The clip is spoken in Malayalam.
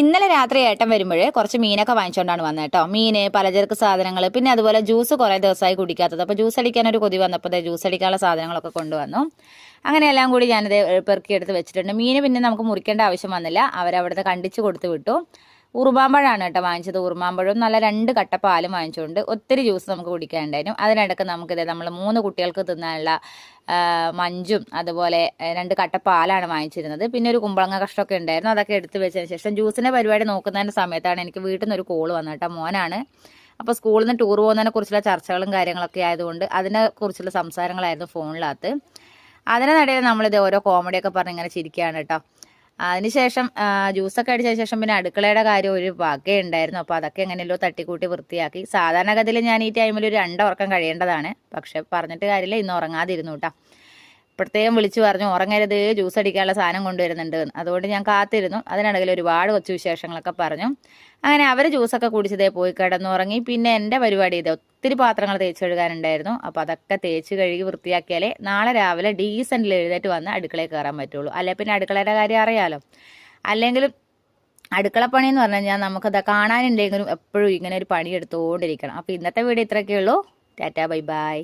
ഇന്നലെ രാത്രി ഏട്ടൻ വരുമ്പോൾ കുറച്ച് മീനൊക്കെ വാങ്ങിച്ചുകൊണ്ടാണ് വന്നത് കേട്ടോ മീന് പലചരക്ക് സാധനങ്ങൾ പിന്നെ അതുപോലെ ജ്യൂസ് കുറേ ദിവസമായി കുടിക്കാത്തത്. അപ്പോൾ ജ്യൂസ് അടിക്കാൻ ഒരു കൊതി വന്നപ്പോൾ ജ്യൂസ് അടിക്കാനുള്ള സാധനങ്ങളൊക്കെ കൊണ്ടുവന്നു. അങ്ങനെ എല്ലാം കൂടി ഞാനത് പെറുക്കിയെടുത്ത് വെച്ചിട്ടുണ്ട്. മീന് പിന്നെ നമുക്ക് മുറിക്കേണ്ട ആവശ്യം വന്നില്ല. അവരവിടുത്തെ കണ്ടിച്ച് കൊടുത്തു വിട്ടു. ഉറുമാമ്പഴമാണ് കേട്ടോ വാങ്ങിച്ചത്. ഉറുമാമ്പഴവും നല്ല രണ്ട് കട്ട പാലും വാങ്ങിച്ചുകൊണ്ട് ഒത്തിരി ജ്യൂസ് നമുക്ക് കുടിക്കാനുണ്ടായിരുന്നു. അതിനിടയ്ക്ക് നമുക്കിത് നമ്മൾ മൂന്ന് കുട്ടികൾക്ക് തിന്നാനുള്ള മഞ്ചും അതുപോലെ രണ്ട് കട്ട പാലാണ് വാങ്ങിച്ചിരുന്നത്. പിന്നെ ഒരു കുമ്പളങ്ങ കഷ്ടമൊക്കെ ഉണ്ടായിരുന്നു. അതൊക്കെ എടുത്തു വെച്ചതിന് ശേഷം ജ്യൂസിന്റെ പരിപാടി നോക്കുന്നതിന്റെ സമയത്താണ് എനിക്ക് വീട്ടിൽ നിന്ന് ഒരു കോൾ വന്നത് കേട്ടോ മോനാണ്. അപ്പോൾ സ്കൂളിൽ നിന്ന് ടൂർ പോകുന്നതിനെ കുറിച്ചുള്ള ചർച്ചകളും കാര്യങ്ങളൊക്കെ ആയതുകൊണ്ട് അതിനെ കുറിച്ചുള്ള സംസാരങ്ങളായിരുന്നു ഫോണിനകത്ത് അതിനിടയിൽ നമ്മളിത് ഓരോ കോമഡിയൊക്കെ പറഞ്ഞ് ഇങ്ങനെ ചിരിക്കുകയാണ് കേട്ടോ. അതിനുശേഷം ജ്യൂസൊക്കെ അടിച്ചതിന് ശേഷം പിന്നെ അടുക്കളയുടെ കാര്യം ഒരു വകയുണ്ടായിരുന്നു ഉണ്ടായിരുന്നു. അപ്പോൾ അതൊക്കെ എങ്ങനെയല്ലോ തട്ടിക്കൂട്ടി വൃത്തിയാക്കി. സാധാരണഗതിയിൽ ഞാൻ ഈ ടൈമിൽ ഒരു രണ്ട് ഉറക്കം കഴിയേണ്ടതാണ്. പക്ഷെ പറഞ്ഞിട്ട് കാര്യമില്ല ഇന്ന് ഉറങ്ങാതിരുന്നു കേട്ടോ. പ്രത്യേകം വിളിച്ചു പറഞ്ഞു ഉറങ്ങരുത് ജ്യൂസ് അടിക്കാനുള്ള സാധനം കൊണ്ടുവരുന്നുണ്ട്. അതുകൊണ്ട് ഞാൻ കാത്തിരുന്നു. അതിനിടയിൽ ഒരുപാട് കൊച്ചു വിശേഷങ്ങളൊക്കെ പറഞ്ഞു. അങ്ങനെ അവർ ജ്യൂസൊക്കെ കുടിച്ചതേ പോയി കിടന്നുറങ്ങി. പിന്നെ എന്റെ പരിപാടി ഇത് ഒത്തിരി പാത്രങ്ങൾ തേച്ച് കഴുകാനുണ്ടായിരുന്നു. അപ്പോൾ അതൊക്കെ തേച്ച് കഴുകി വൃത്തിയാക്കിയാലേ നാളെ രാവിലെ ഡീസന്റിൽ എഴുന്നേറ്റ് വന്ന് അടുക്കളയിൽ കയറാൻ പറ്റുള്ളൂ. അല്ലെ? പിന്നെ അടുക്കളയുടെ കാര്യം അറിയാലോ. അടുക്കള പണി എന്ന് പറഞ്ഞു കഴിഞ്ഞാൽ നമുക്കത് കാണാനുണ്ടെങ്കിലും എപ്പോഴും ഇങ്ങനെ ഒരു പണി എടുത്തുകൊണ്ടിരിക്കണം അപ്പോൾ ഇന്നത്തെ വീഡിയോ ഇത്രയൊക്കെ ഉള്ളൂ. Tata bye bye.